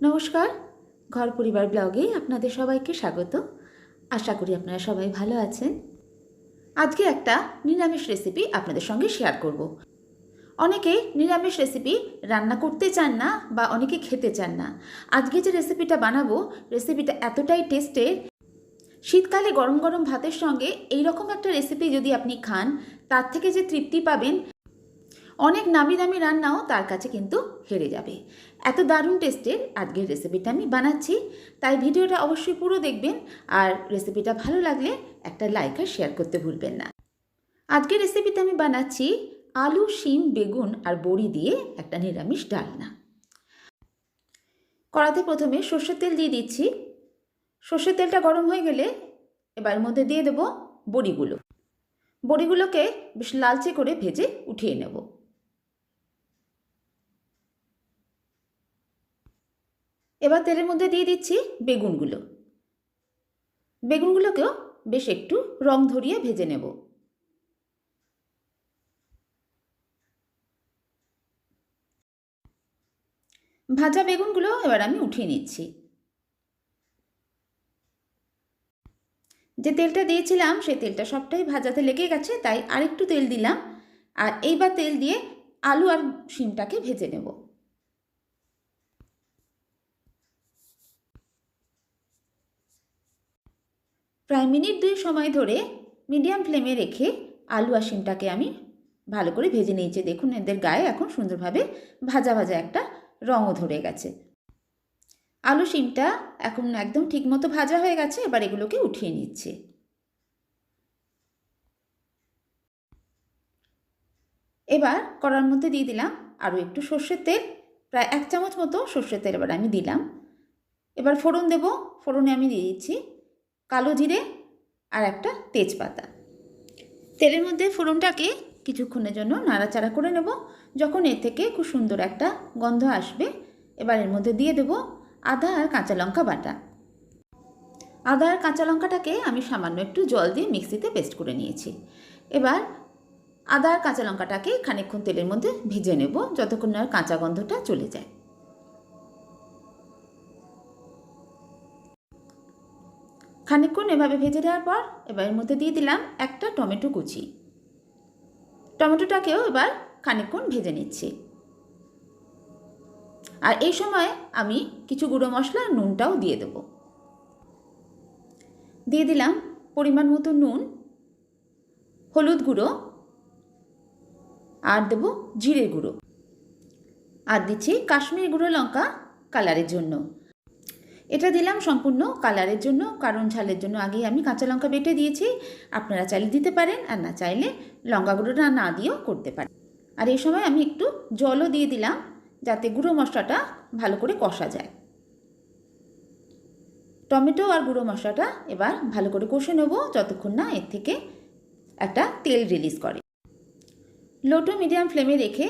নমস্কার, ঘর পরিবার ব্লগে আপনাদের সবাইকে স্বাগত। আশা করি আপনারা সবাই ভালো আছেন। আজকে একটা নিরামিষ রেসিপি আপনাদের সঙ্গে শেয়ার করব। অনেকে নিরামিষ রেসিপি রান্না করতে চান না বা অনেকে খেতে চান না। আজকে যে রেসিপিটা বানাবো রেসিপিটা এতটাই টেস্টের শীতকালে গরম গরম ভাতের সঙ্গে এই রকম একটা রেসিপি যদি আপনি খান, তার থেকে যে তৃপ্তি পাবেন অনেক নামি দামি রান্নাও তার কাছে কিন্তু হেরে যাবে। এত দারুণ টেস্টের আজকের রেসিপিটা আমি বানাচ্ছি, তাই ভিডিওটা অবশ্যই পুরো দেখবেন আর রেসিপিটা ভালো লাগলে একটা লাইক আর শেয়ার করতে ভুলবেন না। আজকের রেসিপিতে আমি বানাচ্ছি আলু, শিম, বেগুন আর বড়ি দিয়ে একটা নিরামিষ ডালনা। কড়াতে প্রথমে সর্ষের তেল দিয়ে দিচ্ছি। সর্ষের তেলটা গরম হয়ে গেলে এবার মধ্যে দিয়ে দেবো বড়িগুলো। বড়িগুলোকে বেশ লালচে করে ভেজে উঠিয়ে নেব। এবার তেলের মধ্যে দিয়ে দিচ্ছি বেগুনগুলো। বেগুনগুলোকেও বেশ একটু রং ধরিয়ে ভেজে নেব। ভাজা বেগুনগুলো এবার আমি উঠিয়ে নিচ্ছি। যে তেলটা দিয়েছিলাম, সেই তেলটা সবটাই ভাজাতে লেগে গেছে, তাই আরেকটু তেল দিলাম। আর এইবার তেল দিয়ে আলু আর শিমটাকে ভেজে নেব। প্রায় মিনিট দুই সময় ধরে মিডিয়াম ফ্লেমে রেখে আলু আর শিমটাকে আমি ভালো করে ভেজে নিয়েছি। দেখুন, এদের গায়ে এখন সুন্দরভাবে ভাজা ভাজা একটা রঙও ধরে গেছে। আলু, শিমটা এখন একদম ঠিকমতো ভাজা হয়ে গেছে, এবার এগুলোকে উঠিয়ে নিচ্ছে। এবার কড়ার মধ্যে দিয়ে দিলাম আরও একটু সর্ষের তেল, প্রায় এক চামচ মতো সর্ষের তেল এবার আমি দিলাম। এবার ফোড়ন দেব, ফোড়নে আমি দিয়ে দিচ্ছি কালো জিরে আর একটা তেজপাতা। তেলের মধ্যে ফোড়নটাকে কিছুক্ষণের জন্য নাড়াচাড়া করে নেব। যখন এর থেকে খুব সুন্দর একটা গন্ধ আসবে, এবার এর মধ্যে দিয়ে দেব আদা আর কাঁচা লঙ্কা বাটা। আদা আর কাঁচা লঙ্কাটাকে আমি সামান্য একটু জল দিয়ে মিক্সিতে পেস্ট করে নিয়েছি। এবার আদা আর কাঁচা লঙ্কাটাকে খানিকক্ষণ তেলের মধ্যে ভেজে নেব, যতক্ষণ না কাঁচা গন্ধটা চলে যায়। খানিকক্ষণ এভাবে ভেজে দেওয়ার পর এবার এর মধ্যে দিয়ে দিলাম একটা টমেটো কুচি। টমেটোটাকেও এবার খানিকক্ষণ ভেজে নিচ্ছি। আর এই সময় আমি কিছু গুঁড়ো মশলা নুনটাও দিয়ে দেব। দিয়ে দিলাম পরিমাণ মতো নুন, হলুদ গুঁড়ো আর দেব জিরে গুঁড়ো। আর দিচ্ছি কাশ্মীরি গুঁড়ো লঙ্কা কালারের জন্য। এটা দিলাম সম্পূর্ণ কালারের জন্য, কারণ ঝালের জন্য আগেই আমি কাঁচা লঙ্কা বেটে দিয়েছি। আপনারা চাইলে দিতে পারেন, আর না চাইলে লঙ্কা গুঁড়োটা না দিয়েও করতে পারেন। আর এই সময় আমি একটু জলও দিয়ে দিলাম, যাতে গুঁড়ো মশলাটা ভালো করে কষা যায়। টমেটো আর গুঁড়ো মশলাটা এবার ভালো করে কষে নেব, যতক্ষণ না এর থেকে একটা তেল রিলিজ করে। লো টু মিডিয়াম ফ্লেমে রেখে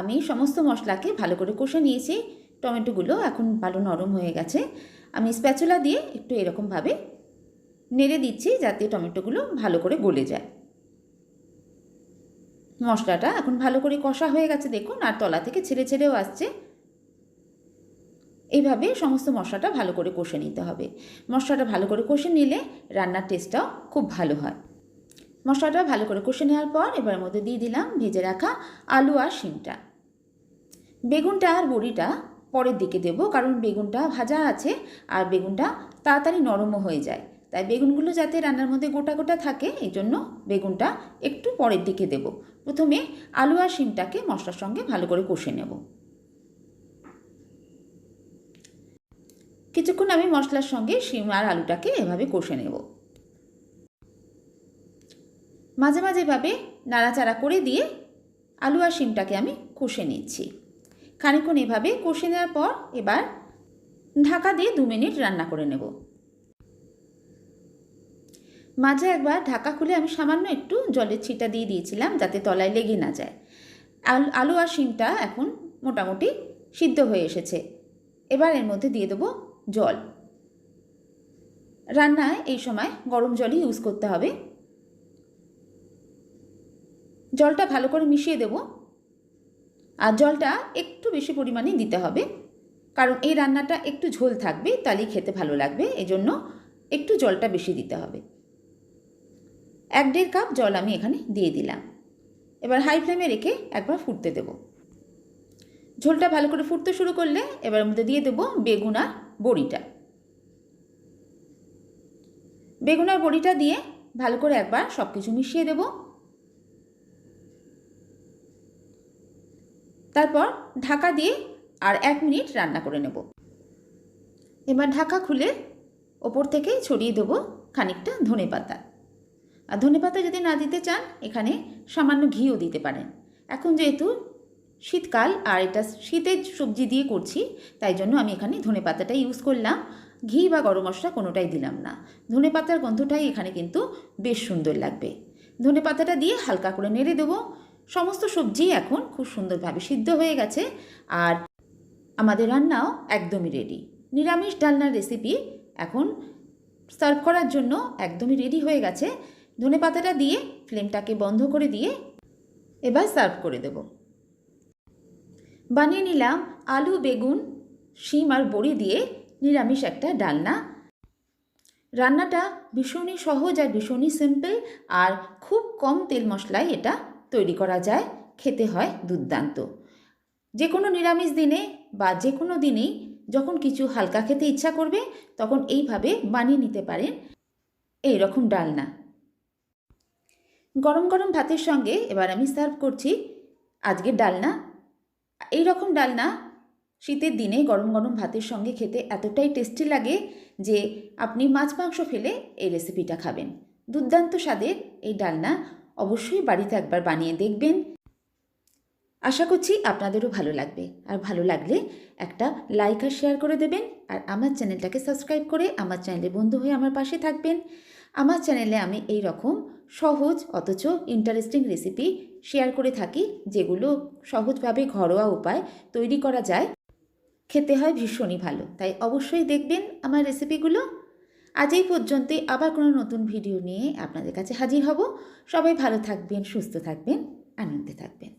আমি সমস্ত মশলাকে ভালো করে কষে নিয়েছি। টমেটোগুলো এখন ভালো নরম হয়ে গেছে। আমি স্প্যাচুলা দিয়ে একটু এরকমভাবে নেড়ে দিচ্ছি যাতে টমেটোগুলো ভালো করে গলে যায়। মশলাটা এখন ভালো করে কষা হয়ে গেছে দেখুন, আর তলা থেকে ছেড়ে ছেড়েও আসছে। এইভাবে সমস্ত মশলাটা ভালো করে কষে নিতে হবে। মশলাটা ভালো করে কষে নিলে রান্নার টেস্টটাও খুব ভালো হয়। মশলাটা ভালো করে কষে নেওয়ার পর এবার মধ্যে দিয়ে দিলাম ভেজে রাখা আলু আর শিমটা। বেগুনটা আর বড়িটা পরের দিকে দেবো, কারণ বেগুনটা ভাজা আছে আর বেগুনটা তাড়াতাড়ি নরমও হয়ে যায়। তাই বেগুনগুলো যাতে রান্নার মধ্যে গোটা গোটা থাকে, এই জন্য বেগুনটা একটু পরের দিকে দেব। প্রথমে আলু আর শিমটাকে মশলার সঙ্গে ভালো করে কষে নেব। কিছুক্ষণ আমি মশলার সঙ্গে শিম আর আলুটাকে এভাবে কষে নেব। মাঝে মাঝে এভাবে নাড়াচাড়া করে দিয়ে আলু আর শিমটাকে আমি কষে নিচ্ছি। খানিক্ষণ এভাবে কষে নেওয়ার পর এবার ঢাকা দিয়ে দু মিনিট রান্না করে নেব। মাঝে একবার ঢাকা খুলে আমি সামান্য একটু জলের ছিটা দিয়ে দিয়েছিলাম যাতে তলায় লেগে না যায়। আলু আর শিমটা এখন মোটামুটি সিদ্ধ হয়ে এসেছে। এবার এর মধ্যে দিয়ে দেবো জল। রান্নায় এই সময় গরম জলই ইউজ করতে হবে। জলটা ভালো করে মিশিয়ে দেব। আর জলটা একটু বেশি পরিমাণে দিতে হবে। কারণ এই রান্নাটা একটু ঝোল থাকবে, তাহলেই খেতে ভালো লাগবে, এজন্য একটু জলটা বেশি দিতে হবে। এক দেড় কাপ জল আমি এখানে দিয়ে দিলাম। এবার হাই ফ্লেমে রেখে একবার ফুটতে দেব। ঝোলটা ভালো করে ফুটতে শুরু করলে এবার মধ্যে দিয়ে দেবো বেগুন আর বড়িটা। বেগুন আর বড়িটা দিয়ে ভালো করে একবার সব কিছু মিশিয়ে দেব। তারপর ঢাকা দিয়ে আর এক মিনিট রান্না করে নেব। এবার ঢাকা খুলে ওপর থেকে ছড়িয়ে দেবো খানিকটা ধনে পাতা। আর ধনে পাতা যদি না দিতে চান, এখানে সামান্য ঘিও দিতে পারেন। এখন যেহেতু শীতকাল আর এটা শীতের সবজি দিয়ে করছি, তাই জন্য আমি এখানে ধনে পাতাটা ইউজ করলাম। ঘি বা গরম মশলা কোনোটাই দিলাম না। ধনে পাতার গন্ধটাই এখানে কিন্তু বেশ সুন্দর লাগবে। ধনে পাতাটা দিয়ে হালকা করে নেড়ে দেবো। সমস্ত সবজি এখন খুব সুন্দরভাবে সিদ্ধ হয়ে গেছে আর আমাদের রান্নাও একদমই রেডি নিরামিষ ডালনার রেসিপি এখন সার্ভ করার জন্য একদমই রেডি হয়ে গেছে। ধনে পাতাটা দিয়ে ফ্লেমটাকে বন্ধ করে দিয়ে এবার সার্ভ করে দেব। বানিয়ে নিলাম আলু, বেগুন, শিম আর বড়ি দিয়ে নিরামিষ একটা ডালনা। রান্নাটা ভীষণই সহজ আর ভীষণই সিম্পল আর খুব কম তেল মশলায় এটা তৈরি করা যায়, খেতে হয় দুর্দান্ত। যে কোনো নিরামিষ দিনে বা যে কোনো দিনেই যখন কিছু হালকা খেতে ইচ্ছা করবে, তখন এইভাবে বানিয়ে নিতে পারেন এই রকম ডালনা। গরম গরম ভাতের সঙ্গে এবার আমি সার্ভ করছি আজকের ডালনা। এই রকম ডালনা শীতের দিনে গরম গরম ভাতের সঙ্গে খেতে এতটাই টেস্টি লাগে যে আপনি মাছ মাংস ফেলে এই রেসিপিটা খাবেন। দুর্দান্ত স্বাদের এই ডালনা। অবশ্যই বাড়িতে একবার বানিয়ে দেখবেন। আশা করছি আপনাদেরও ভালো লাগবে। আর ভালো লাগলে একটা লাইক আর শেয়ার করে দেবেন। আর আমার চ্যানেলটাকে সাবস্ক্রাইব করে আমার চ্যানেলে বন্ধু হয়ে আমার পাশে থাকবেন। আমার চ্যানেলে আমি এই রকম সহজ অথচ ইন্টারেস্টিং রেসিপি শেয়ার করে থাকি, যেগুলো সহজভাবে ঘরোয়া উপায় তৈরি করা যায়। খেতে হয় ভীষণই ভালো। তাই অবশ্যই দেখবেন আমার রেসিপিগুলো আজ এই পর্যন্তই। আবার কোনো নতুন ভিডিও নিয়ে আপনাদের কাছে হাজির হব। সবাই ভালো থাকবেন, সুস্থ থাকবেন, আনন্দে থাকবেন।